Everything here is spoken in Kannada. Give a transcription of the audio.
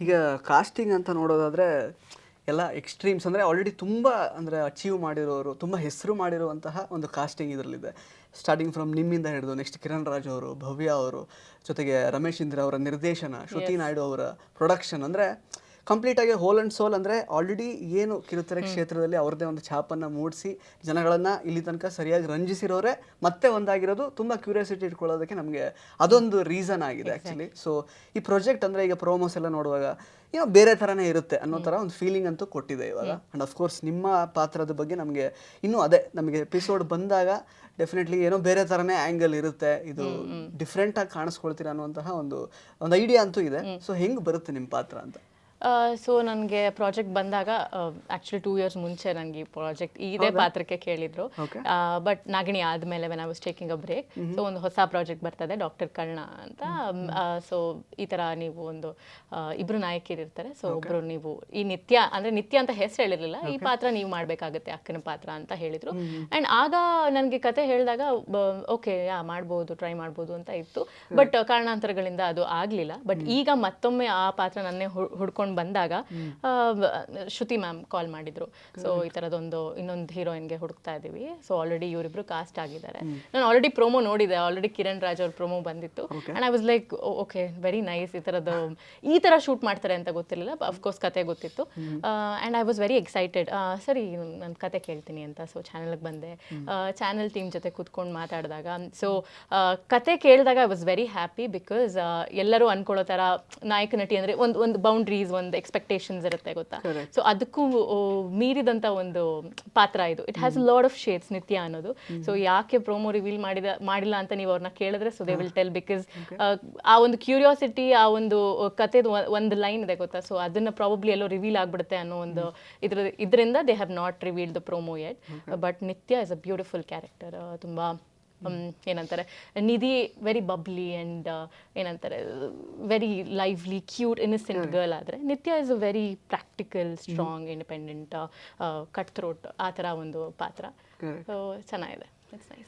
ಈಗ ಕಾಸ್ಟಿಂಗ್ ಅಂತ ನೋಡೋದಾದರೆ ಎಲ್ಲ ಎಕ್ಸ್ಟ್ರೀಮ್ಸ್ ಅಂದರೆ ಆಲ್ರೆಡಿ ತುಂಬ ಅಂದರೆ ಅಚೀವ್ ಮಾಡಿರೋರು ತುಂಬ ಹೆಸರು ಮಾಡಿರುವಂತಹ ಒಂದು ಕಾಸ್ಟಿಂಗ್ ಇದರಲ್ಲಿದೆ. ಸ್ಟಾರ್ಟಿಂಗ್ ಫ್ರಮ್ ನಿಮ್ಮಿಂದ ಹಿಡಿದು ನೆಕ್ಸ್ಟ್ ಕಿರಣ್ ರಾಜ್ ಅವರು ಭವ್ಯ ಅವರು ಜೊತೆಗೆ ರಮೇಶ್ ಇಂದ್ರ ಅವರ ನಿರ್ದೇಶನ ಶ್ರುತಿ ನಾಯ್ಡು ಅವರ ಪ್ರೊಡಕ್ಷನ್ ಅಂದರೆ ಕಂಪ್ಲೀಟಾಗಿ ಹೋಲ್ ಆ್ಯಂಡ್ ಸೋಲ್ ಅಂದರೆ ಆಲ್ರೆಡಿ ಏನು ಕಿರುತೆರೆ ಕ್ಷೇತ್ರದಲ್ಲಿ ಅವ್ರದ್ದೇ ಒಂದು ಛಾಪನ್ನ ಮೂಡಿಸಿ ಜನಗಳನ್ನ ಇಲ್ಲಿ ತನಕ ಸರಿಯಾಗಿ ರಂಜಿಸಿರೋರೆ ಮತ್ತೆ ಒಂದಾಗಿರೋದು ತುಂಬ ಕ್ಯೂರಿಯಾಸಿಟಿ ಇಟ್ಕೊಳ್ಳೋದಕ್ಕೆ ನಮಗೆ ಅದೊಂದು ರೀಸನ್ ಆಗಿದೆ ಆ್ಯಕ್ಚುಲಿ ಸೊ ಈ ಪ್ರಾಜೆಕ್ಟ್ ಅಂದರೆ ಈಗ ಪ್ರೋಮೋಸ್ ಎಲ್ಲ ನೋಡುವಾಗ ಏನೋ ಬೇರೆ ಥರನೇ ಇರುತ್ತೆ ಅನ್ನೋ ಥರ ಒಂದು ಫೀಲಿಂಗ್ ಅಂತೂ ಕೊಟ್ಟಿದೆ ಇವಾಗ. ಆ್ಯಂಡ್ ಅಫ್ಕೋರ್ಸ್ ನಿಮ್ಮ ಪಾತ್ರದ ಬಗ್ಗೆ ನಮಗೆ ಇನ್ನೂ ಅದೇ ನಮಗೆ ಎಪಿಸೋಡ್ ಬಂದಾಗ ಡೆಫಿನೆಟ್ಲಿ ಏನೋ ಬೇರೆ ಥರನೇ ಆ್ಯಂಗಲ್ ಇರುತ್ತೆ. ಇದು ಡಿಫ್ರೆಂಟ್ ಆಗಿ ಕಾಣಿಸ್ಕೊಳ್ತೀರಾ ಅನ್ನುವಂತಹ ಒಂದು ಒಂದು ಐಡಿಯಾ ಅಂತೂ ಇದೆ. ಸೊ ಹೆಂಗೆ ಬರುತ್ತೆ ನಿಮ್ಮ ಪಾತ್ರ ಅಂತ? ಸೊ ನನಗೆ ಪ್ರಾಜೆಕ್ಟ್ ಬಂದಾಗ ಆ್ಯಕ್ಚುಲಿ ಟೂ ಇಯರ್ಸ್ ಮುಂಚೆ ನನಗೆ ಈ ಪ್ರಾಜೆಕ್ಟ್ ಇದೇ ಪಾತ್ರಕ್ಕೆ ಕೇಳಿದ್ರು. ಬಟ್ ನಾಗಿಣಿ ಆದಮೇಲೆ when I was taking a break so ಒಂದು ಹೊಸ ಪ್ರಾಜೆಕ್ಟ್ ಬರ್ತದೆ ಡಾಕ್ಟರ್ ಕರ್ಣ ಅಂತ. ಸೊ ಈ ಥರ ನೀವು ಒಂದು ಇಬ್ಬರು ಇಬ್ರು ನಾಯಕಿಯರು ಇರ್ತಾರೆ. ಸೊ ಒಬ್ಬರು ನೀವು ಈ ನಿತ್ಯ ಅಂದ್ರೆ ನಿತ್ಯ ಅಂತ ಹೆಸರು ಹೇಳಿರಲಿಲ್ಲ ಈ ಪಾತ್ರ ನೀವು ಮಾಡಬೇಕಾಗುತ್ತೆ ಅಕ್ಕನ ಪಾತ್ರ ಅಂತ ಹೇಳಿದ್ರು. ಆ್ಯಂಡ್ ಆಗ ನನಗೆ ಕತೆ ಹೇಳಿದಾಗ ಓಕೆ ಯಾ ಮಾಡ್ಬೋದು ಟ್ರೈ ಮಾಡ್ಬೋದು ಅಂತ ಇತ್ತು. ಬಟ್ ಕಾರಣಾಂತರಗಳಿಂದ ಅದು ಆಗಲಿಲ್ಲ. ಬಟ್ ಈಗ ಮತ್ತೊಮ್ಮೆ ಆ ಪಾತ್ರ ನನ್ನೇ ಹುಡ್ಕೊಂಡು ಬಂದಾಗ ಶ್ರುತಿ ಮ್ಯಾಮ್ ಕಾಲ್ ಮಾಡಿದ್ರು. ಸೊ ಈ ಥರದೊಂದು ಇನ್ನೊಂದು ಹೀರೋಯಿನ್ಗೆ ಹುಡುಕ್ತಾ ಇದ್ದೀವಿ ಸೊ ಆಲ್ರೆಡಿ ಇವರಿಬ್ರು ಕಾಸ್ಟ್ ಆಗಿದ್ದಾರೆ. ನಾನು ಆಲ್ರೆಡಿ ಪ್ರೊಮೋ ನೋಡಿದೆ. ಆಲ್ರೆಡಿ ಕಿರಣ್ ರಾಜ್ ಅವ್ರ ಪ್ರೊಮೋ ಬಂದಿತ್ತು. And I was like okay very nice ಈ ಥರದ್ದು ಈ ಥರ ಶೂಟ್ ಮಾಡ್ತಾರೆ ಅಂತ ಗೊತ್ತಿರಲಿಲ್ಲ ಅಫ್ಕೋರ್ಸ್ ಕತೆ ಗೊತ್ತಿತ್ತು. And I was very excited ಸರಿ ನನ್ನ ಕತೆ ಕೇಳ್ತೀನಿ ಅಂತ. ಸೊ ಚಾನಲ್ಗೆ ಬಂದೆ. ಚಾನಲ್ ಟೀಮ್ ಜೊತೆ ಕೂತ್ಕೊಂಡು ಮಾತಾಡಿದಾಗ ಸೊ ಕತೆ ಕೇಳಿದಾಗ I was very happy because ಎಲ್ಲರೂ ಅನ್ಕೊಳ್ಳೋ ಥರ ನಾಯಕ ನಟಿ ಅಂದರೆ ಒಂದು ಒಂದು ಬೌಂಡ್ರೀಸ್ ಒಂದು ಎಕ್ಸ್ಪೆಕ್ಟೇಷನ್ಸ್ ಇರುತ್ತೆ ಗೊತ್ತಾ? ಸೊ ಅದಕ್ಕೂ ಮೀರಿದಂತ ಮೀರಿದಂಥ ಒಂದು ಪಾತ್ರ ಇದು. It has lot of shades Nithya ಅನ್ನೋದು. ಸೊ ಯಾಕೆ ಪ್ರೋಮೋ ರಿವೀಲ್ ಮಾಡಿದ ಮಾಡಿಲ್ಲ ಅಂತ ನೀವು ಅವ್ರನ್ನ ಕೇಳಿದ್ರೆ so they will tell because ಆ ಒಂದು ಕ್ಯೂರಿಯಾಸಿಟಿ ಆ ಒಂದು ಕಥೆದು ಒಂದು ಲೈನ್ ಇದೆ ಗೊತ್ತಾ? ಸೊ ಅದನ್ನ ಪ್ರಾಬಬ್ಲಿ ಎಲ್ಲೋ ರಿವೀಲ್ ಆಗ್ಬಿಡುತ್ತೆ ಅನ್ನೋ ಒಂದು ಇದ್ರ ಇದರಿಂದ they have not reveal the promo yet but Nithya is a beautiful character ತುಂಬಾ ಏನಂತಾರೆ ನಿಧಿ ವೆರಿ ಬಬ್ಲಿ ಆ್ಯಂಡ್ ಏನಂತಾರೆ very lively cute innocent girl ಆದರೆ Nithya is a very practical strong independent cut throat ಆ ಥರ ಒಂದು ಪಾತ್ರ. ಸೊ ಚೆನ್ನಾಗಿದೆ.